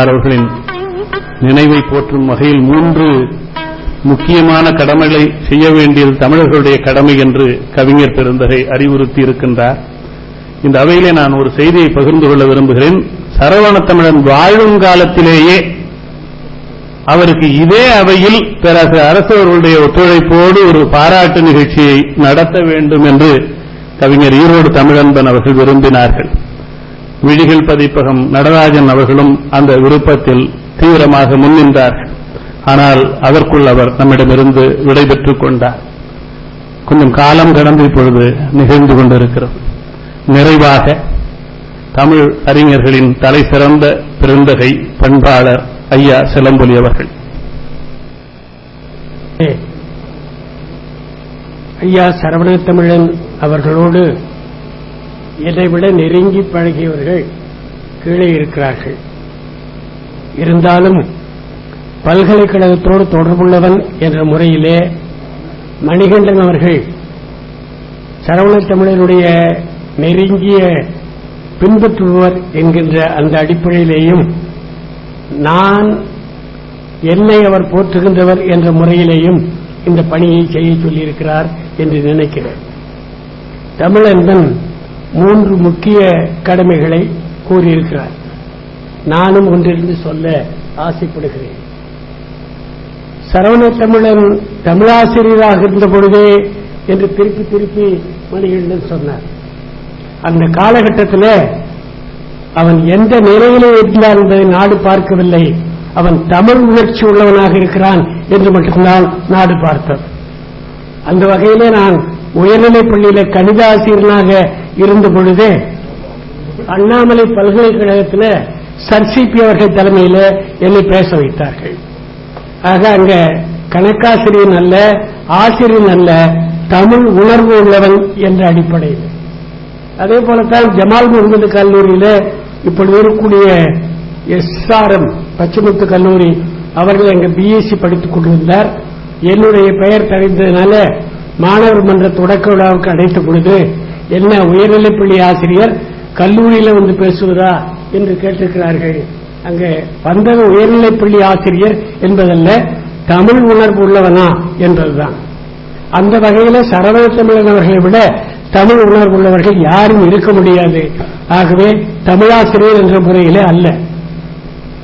அவர்களின் நினைவை போற்றும் வகையில் மூன்று முக்கியமான கடமைகளை செய்ய வேண்டியது தமிழர்களுடைய கடமை என்று கவிஞர் பெருந்தகை அறிவுறுத்தி இருக்கின்றார். இந்த அவையிலே நான் ஒரு செய்தியை பகிர்ந்து கொள்ள விரும்புகிறேன். சரவண தமிழன் வாழும் காலத்திலேயே அவருக்கு இதே அவையில் பிறகு அரசவர்களுடைய ஒத்துழைப்போடு ஒரு பாராட்டு நிகழ்ச்சியை நடத்த வேண்டும் என்று கவிஞர் ஈரோடு தமிழன்பன் அவர்கள் விரும்பினார்கள். விழிகள் பதிப்பகம் நடராஜன் அவர்களும் அந்த விருப்பத்தில் தீவிரமாக முன்னின்றார்கள் ஆனால் அதற்குள் அவர் நம்மிடமிருந்து விடைபெற்றுக் கொண்டார். கொஞ்சம் காலம் கடந்து இப்பொழுது நிகழ்ந்து கொண்டிருக்கிறது. நிறைவாக தமிழ் அறிஞர்களின் தலை சிறந்த பெருந்தகை பண்பாளர் ஐயா சிலம்பொலி அவர்கள். ஐயா சரவண தமிழன் அவர்களோடு இதைவிட நெருங்கி பழகியவர்கள் கீழே இருக்கிறார்கள். இருந்தாலும் பல்கலைக்கழகத்தோடு தொடர்புள்ளவன் என்ற முறையிலே மணிகண்டன் அவர்கள் சரவண தமிழனுடைய நெருங்கிய பின்பற்றுபவர் என்கின்ற அந்த அடிப்படையிலேயும் நான் என்னை அவர் போற்றுகின்றவர் என்ற முறையிலேயும் இந்த பணியை செய்ய சொல்லியிருக்கிறார் என்று நினைக்கிறேன். தமிழன்பன் மூன்று முக்கிய கடமைகளை கூறியிருக்கிறார். நானும் ஒன்றிலிருந்து சொல்ல ஆசைப்படுகிறேன். சரவண தமிழன் தமிழாசிரியராக இருந்த பொழுதே என்று திருப்பி திருப்பி மணிகளிடம் சொன்னார். அந்த காலகட்டத்தில் அவன் எந்த நிலையிலே இருந்தான் என்பதை நாடு பார்க்கவில்லை. அவன் தமிழ் உணர்ச்சி உள்ளவனாக இருக்கிறான் என்று மட்டும்தான் நாடு பார்த்தது. அந்த வகையிலே நான் உயர்நிலைப் பள்ளியில கணித ஆசிரியனாக இருந்த பொழுதே அண்ணாமலை பல்கலைக்கழகத்தில் சர்சிபி அவர்கள் தலைமையில் என்னை பேச வைத்தார்கள். ஆக அங்க கணக்காசிரியன் அல்ல ஆசிரியன் அல்ல தமிழ் உணர்வு உள்ளவன் என்ற அடிப்படையில். அதே போலத்தான் ஜமால் முகமது கல்லூரியில இப்பொழுது இருக்கக்கூடிய எஸ்ஆர்எம் பச்சமுத்து கல்லூரி அவர்கள் அங்க பிஎஸ்சி படித்துக் கொண்டிருந்தார். என்னுடைய பெயர் தெரிந்ததுனால மாணவர் மன்ற தொடக்க விழாவுக்கு அழைத்த பொழுது என்ன உயர்நிலைப்பள்ளி ஆசிரியர் கல்லூரியில வந்து பேசுவதா என்று கேட்டிருக்கிறார்கள். அங்க வந்தது உயர்நிலைப்பள்ளி ஆசிரியர் என்பதல்ல தமிழ் உணர்வு உள்ளவனா என்பதுதான் அந்த வகையில சரவண தமிழன் அவர்களை விட தமிழ் உணர்வு உள்ளவர்கள் யாரும் இருக்க முடியாது. ஆகவே தமிழாசிரியர் என்ற முறையிலே அல்ல.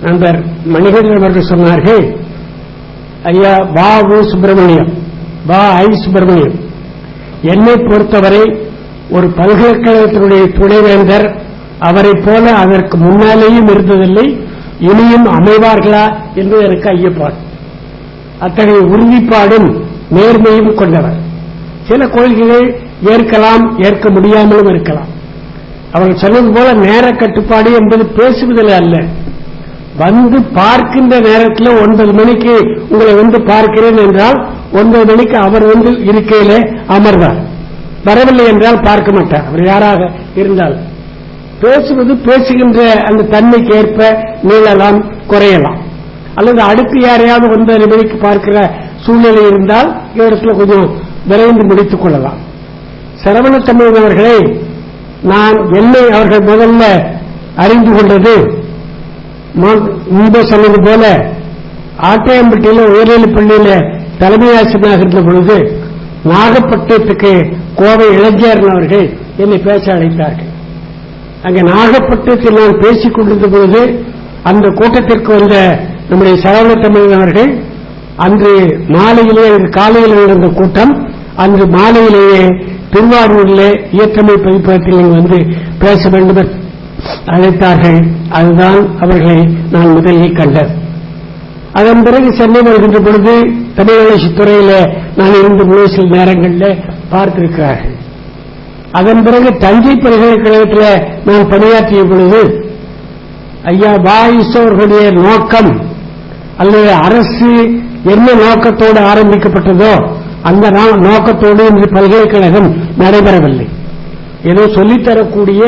நண்பர் மணிகண்டன் அவர்கள் சொன்னார்கள் ஐயா வா உ சுப்பிரமணியம் வா ஐ சுப்பிரமணியம். என்னை பொறுத்தவரை ஒரு பல்கலைக்கழகத்தினுடைய துணைவேந்தர். அவரைப் போல அதற்கு முன்னாலேயும் இருந்ததில்லை இனியும் அமைவார்களா என்று எனக்கு ஐயப்பாடு. அத்தகைய உறுதிப்பாடும் நேர்மையும் கொண்டவர். சில கொள்கைகள் ஏற்கலாம் ஏற்க முடியாமலும் இருக்கலாம். அவர்கள் சொன்னது போல நேர கட்டுப்பாடு என்பது பேசுவதில் அல்ல. வந்து பார்க்கின்ற நேரத்தில் ஒன்பது மணிக்கு உங்களை வந்து பார்க்கிறேன் என்றால் ஒன்பது மணிக்கு அவர் வந்து இருக்கையிலே அமர்வார். வரவில்லை என்றால் பார்க்க மாட்டார். அவர் யாராக இருந்தால். பேசுவது பேசுகின்ற அந்த தன்மைக்கு ஏற்ப நீளலாம் குறையலாம். அல்லது அடுத்து யாரையாவது வந்த நிபதிக்கு பார்க்கிற சூழ்நிலை இருந்தால் இடத்துல கொஞ்சம் விரைந்து முடித்துக் கொள்ளலாம். சரவண தமிழ் அவர்களை நான் என்னை அவர்கள் முதல்ல அறிந்து கொண்டது முன்பு சொன்னது போல ஆட்டையம்பட்டியில உயர்நிலைப் பள்ளியில தலைமை ஆசிரியராக இருந்த பொழுது நாகப்பட்டினத்துக்கு கோவை இளைஞரன் அவர்கள் என்னை பேச அழைத்தார்கள். அங்கே நாகப்பட்டினத்தில் நான் பேசிக் கொண்டிருந்த பொழுது அந்த கூட்டத்திற்கு வந்த நம்முடைய சரவண தமிழன் அவர்கள் அன்று மாலையிலே காலையில் நடந்த கூட்டம் அன்று மாலையிலேயே திருவாரூரில் இயற்றமை பதிப்பகத்தில் நீங்கள் வந்து பேச வேண்டும் அழைத்தார்கள். அதுதான் அவர்களை நான் முதலில் கண்டது. அதன் பிறகு சென்னை வருகின்ற பொழுது தமிழ் வளர்ச்சித் துறையில நான் இருந்த முழு சில நேரங்களில் பார்த்திருக்கிறார்கள். அதன் பிறகு தஞ்சை பல்கலைக்கழகத்தில் நான் பணியாற்றிய பொழுது ஐயா பாயிஸ் அவர்களுடைய நோக்கம் அல்லது அரசு என்ன நோக்கத்தோடு ஆரம்பிக்கப்பட்டதோ அந்த நோக்கத்தோடு இன்று பல்கலைக்கழகம் நடைபெறவில்லை. ஏதோ சொல்லித்தரக்கூடிய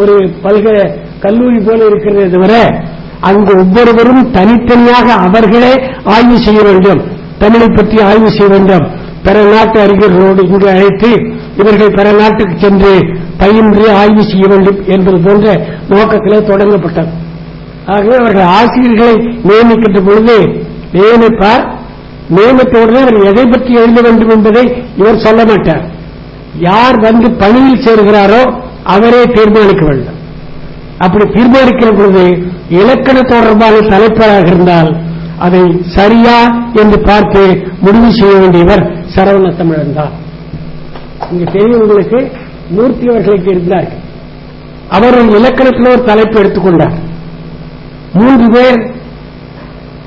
ஒரு பல்கலை கல்லூரி போல இருக்கிறதே தவிர அங்கு ஒவ்வொருவரும் தனித்தனியாக அவர்களே ஆய்வு செய்ய வேண்டும் தமிழை பற்றி ஆய்வு செய்ய வேண்டும் பிற நாட்டு அறிஞர்களோடு இங்கு அழைத்து இவர்கள் பிற நாட்டுக்கு சென்று பயின்று ஆய்வு செய்ய வேண்டும் என்பது போன்ற நோக்கத்திலே தொடங்கப்பட்டது. ஆகவே அவர்கள் ஆசிரியர்களை நியமிக்கின்ற பொழுது நியமிப்பார் நியமித்தவுடனே அவர் எதை பற்றி எழுத வேண்டும் என்பதை இவர் சொல்ல மாட்டார். யார் வந்து பணியில் சேர்கிறாரோ அவரே தீர்மானிக்க வேண்டும். அப்படி தீர்மானிக்கிற பொழுது இலக்கண தொடர்பான தலைப்பராக இருந்தால் அதை சரியா என்று பார்த்து முடிவு செய்ய வேண்டியவர் சரவண தமிழன் தான். இங்க பெரியவங்களுக்கு மூர்த்தி அவர்களுக்கு இருந்தார்கள் அவர் ஒரு இலக்கணத்தில் ஒரு தலைப்பு எடுத்துக்கொண்டார் மூன்று பேர்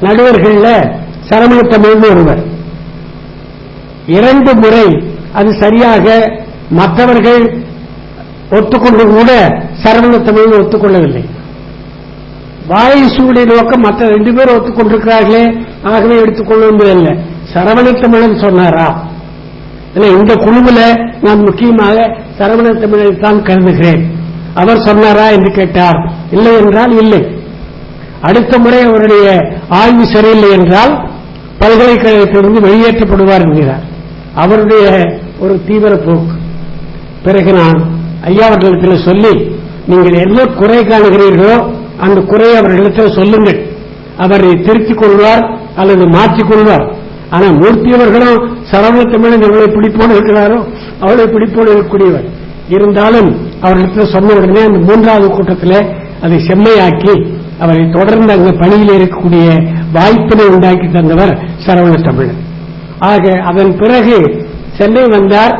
நடுவர்கள்ல சரவண தமிழ்னு ஒருவர். இரண்டு முறை அது சரியாக மற்றவர்கள் ஒத்துக்கொண்டு கூட சரவண தமிழ் ஒத்துக்கொள்ளவில்லை. வாயுசூடைய நோக்கம் மற்ற ரெண்டு பேரும் ஒத்துக்கொண்டிருக்கிறார்களே ஆகவே எடுத்துக்கொள்ள வேண்டியதில்லை சரவண தமிழன் சொன்னாரா? இல்ல இந்த குழுவில் நான் முக்கியமாக சரவண தமிழை தான் கருதுகிறேன். அவர் சொன்னாரா என்று கேட்டார். இல்லை என்றால் இல்லை. அடுத்த முறை அவருடைய ஆய்வு சரியில்லை என்றால் பல்கலைக்கழகத்திலிருந்து வெளியேற்றப்படுவார் என்கிறார். அவருடைய ஒரு தீவிர போக்கு. பிறகு நான் ஐயா அவர்களிடத்தில் சொல்லி நீங்கள் என்ன குறை காணுகிறீர்களோ அந்த குறையை அவர்களிடத்தில் சொல்லுங்கள். அவரை திருத்திக் கொள்வார் அல்லது மாற்றிக் கொள்வார். ஆனா மூர்த்தி அவர்களும் சரவண தமிழன் எவ்வளவு பிடிப்போடு இருக்கிறாரோ அவ்வளவு பிடிப்போடு இருக்கக்கூடியவர். இருந்தாலும் அவர்களிடத்தில் சொன்ன உடனே அந்த மூன்றாவது கூட்டத்தில் அதை செம்மையாக்கி அவரை தொடர்ந்து அங்கு பணியில் இருக்கக்கூடிய வாய்ப்பினை உண்டாக்கி தந்தவர் சரவண தமிழன் ஆக அதன் பிறகு சென்னை வந்தார்.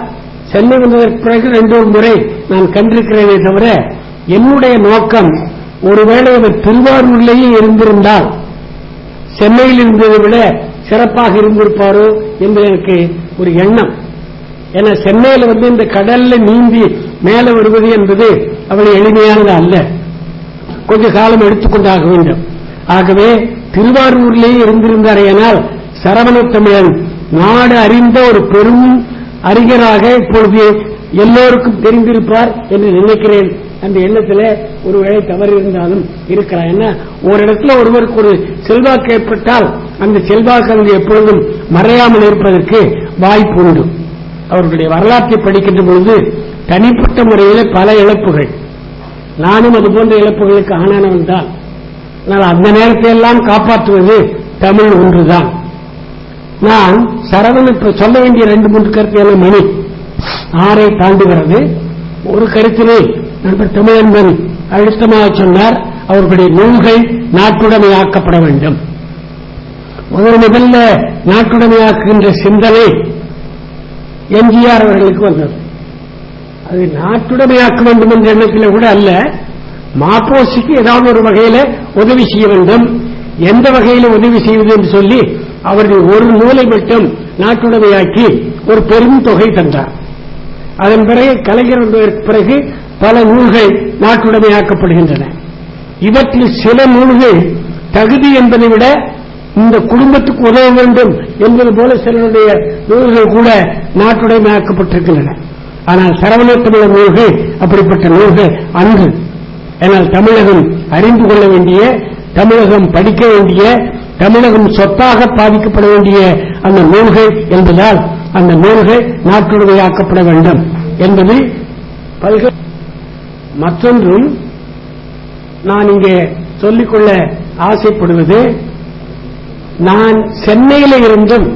சென்னை வந்ததற்கு பிறகு ரெண்டு முறை நான் கண்டிருக்கிறேனே தவிர என்னுடைய நோக்கம் ஒருவேளை அவர் திருவாரூர்லேயே இருந்திருந்தால் சென்னையில் இருந்ததை விட சிறப்பாக இருந்திருப்பாரோ என்று எனக்கு ஒரு எண்ணம். ஏன்னா சென்னையில் வந்து இந்த கடல்ல நீந்தி மேலே வருவது என்பது அவ்வளவு எளிமையானது அல்ல. கொஞ்ச காலம் எடுத்துக்கொண்டாக வேண்டும். ஆகவே திருவாரூரிலேயே இருந்திருந்தாரையானால் சரவண தமிழன் நாடு அறிந்த ஒரு பெரும் அறிஞராக இப்பொழுது எல்லோருக்கும் தெரிந்திருப்பார் என்று நினைக்கிறேன். அந்த எண்ணத்தில் ஒருவேளை தவறு இருந்தாலும் இருக்கிறார் என்ன ஒரு இடத்துல ஒருவருக்கு ஒரு செல்வாக்கு ஏற்பட்டால் அந்த செல்வாக்கு அங்கு எப்பொழுதும் மறையாமல் இருப்பதற்கு வாய்ப்பு உண்டு அவர்களுடைய வரலாற்றை படிக்கின்ற பொழுது தனிப்பட்ட முறையில் பல இழப்புகள். நானும் அது போன்ற இழப்புகளுக்கு ஆனானவன் தான். ஆனால் அந்த நேரத்தை எல்லாம் காப்பாற்றுவது தமிழ் ஒன்றுதான். நான் சரவணன் இப்ப சொல்ல வேண்டிய ரெண்டு மூன்று கருத்து மணி ஆறை தாண்டுகிறது ஒரு கருத்தினை நண்பர் தமிழன்பன் அழுத்தமாக சொன்னார் அவர்களுடைய நூல்கள் நாட்டுடைமையாக்கப்பட வேண்டும். முதல் முதல்ல நாட்டுடைமையாக்குகின்ற சிந்தனை எம்ஜிஆர் அவர்களுக்கு வந்தது. அது நாட்டுடைமையாக்க வேண்டும் என்ற எண்ணத்தில் கூட அல்ல. மாப்போசிக்கு ஏதாவது ஒரு வகையில உதவி செய்ய வேண்டும். எந்த வகையில உதவி செய்வது என்று சொல்லி அவர்கள் ஒரு நூலை மட்டும் நாட்டுடைமையாக்கி ஒரு பெரும் தொகை தந்தார். அதன் பிறகு கலைஞர் வந்ததற்கு பிறகு பல நூல்கள் நாட்டுடைமையாக்கப்படுகின்றன. இவற்றில் சில நூல்கள் தகுதி என்பதை விட இந்த குடும்பத்துக்கு உதவ வேண்டும் என்பது போல சிலருடைய நூல்கள் கூட நாட்டுடைமையாக்கப்பட்டிருக்கின்றன ஆனால் சரவண தமிழர் நூல்கள் அப்படிப்பட்ட நூல்கள் அன்று. ஆனால் தமிழகம் அறிந்து கொள்ள வேண்டிய தமிழகம் படிக்க வேண்டிய தமிழகம் சொத்தாக பாதிக்கப்பட வேண்டிய அந்த நூல்கள் என்பதால் அந்த நூல்கள் நாட்டுடைமையாக்கப்பட வேண்டும் என்பது பல்கலை மற்றொன்றும் நான் இங்கே சொல்லிக்கொள்ள ஆசைப்படுவது நான் சென்னையில இருந்தும்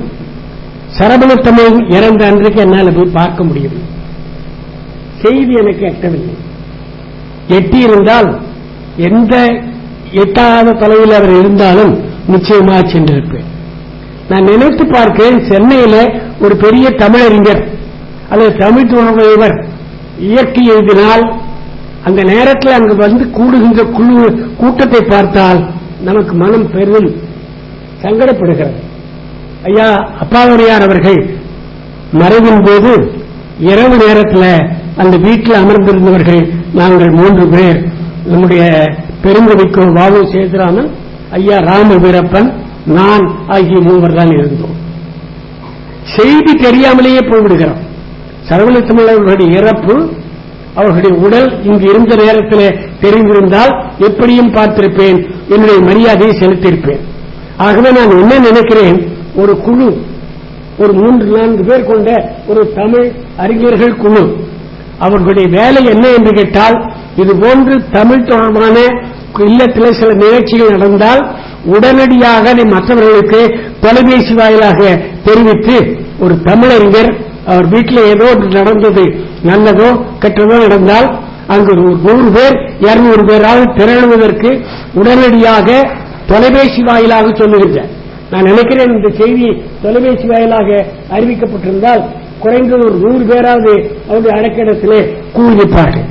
சரபணத்தமிழ் இறந்த அன்றைக்கு என்னால் போய் பார்க்க முடியும். செய்தி எனக்கு எட்டவில்லை. எட்டியிருந்தால் எந்த எட்டாத தொலைவில் அவர் இருந்தாலும் நிச்சயமாக சென்றிருப்பேன். நான் நினைத்து பார்க்கிறேன் சென்னையில ஒரு பெரிய தமிழறிஞர் அல்லது தமிழ் தொடர்புடையவர் இயற்கை எழுதினால் அந்த நேரத்தில் அங்கு வந்து கூடுகின்ற குழு கூட்டத்தை பார்த்தால் நமக்கு மனம் பெரும் சங்கடப்படுகிறது. ஐயா அப்பாவுடையார் அவர்கள் மறைவின் போது இரவு நேரத்தில் அந்த வீட்டில் அமர்ந்திருந்தவர்கள் நாங்கள் மூன்று பேர். நம்முடைய பெருங்கவிக்கு வாவு சேதுராமன் ஐயா ராம வீரப்பன் நான் ஆகிய மூவர் தான் இருந்தோம். செய்தி தெரியாமலேயே போய்விடுகிறோம். சரவண தமிழர்களுடைய இறப்பு அவர்களுடைய உடல் இங்கு இருந்த நேரத்தில் தெரிந்திருந்தால் எப்படியும் பார்த்திருப்பேன். என்னுடைய மரியாதையை செலுத்தியிருப்பேன். ஆகவே நான் என்ன நினைக்கிறேன்? ஒரு குழு ஒரு மூன்று நான்கு பேர் கொண்ட ஒரு தமிழ் அறிஞர்கள் குழு. அவர்களுடைய வேலை என்ன என்று கேட்டால் இது போன்று தமிழ் தொடர்பான இல்லத்தில் சில நிகழ்ச்சிகள் நடந்தால் உடனடியாக மற்றவர்களுக்கு தொலைபேசி வாயிலாக தெரிவித்து ஒரு தமிழறிஞர் அவர் வீட்டில் ஏதோ நடந்தது நல்லதோ கெட்டதோ நடந்தால் அங்கு ஒரு நூறு பேர் இருநூறு பேரால் திரளுவதற்கு உடனடியாக தொலைபேசி வாயிலாக சொல்லுகின்றார். நான் நினைக்கிறேன் இந்த செய்தி தொலைபேசி வாயிலாக அறிவிக்கப்பட்டிருந்தால் குறைந்தது ஒரு நூறு பேராவது அவருடைய அடக்கிடத்திலே கூறியிருப்பார்கள்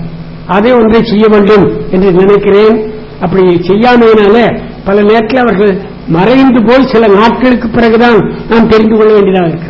அதை ஒன்றை செய்ய வேண்டும் என்று நினைக்கிறேன். அப்படி செய்யாமையினால பல நேரத்தில் அவர்கள் மறைந்து போய் சில நாட்களுக்கு பிறகுதான் நாம் தெரிந்து கொள்ள வேண்டியதாக இருக்கு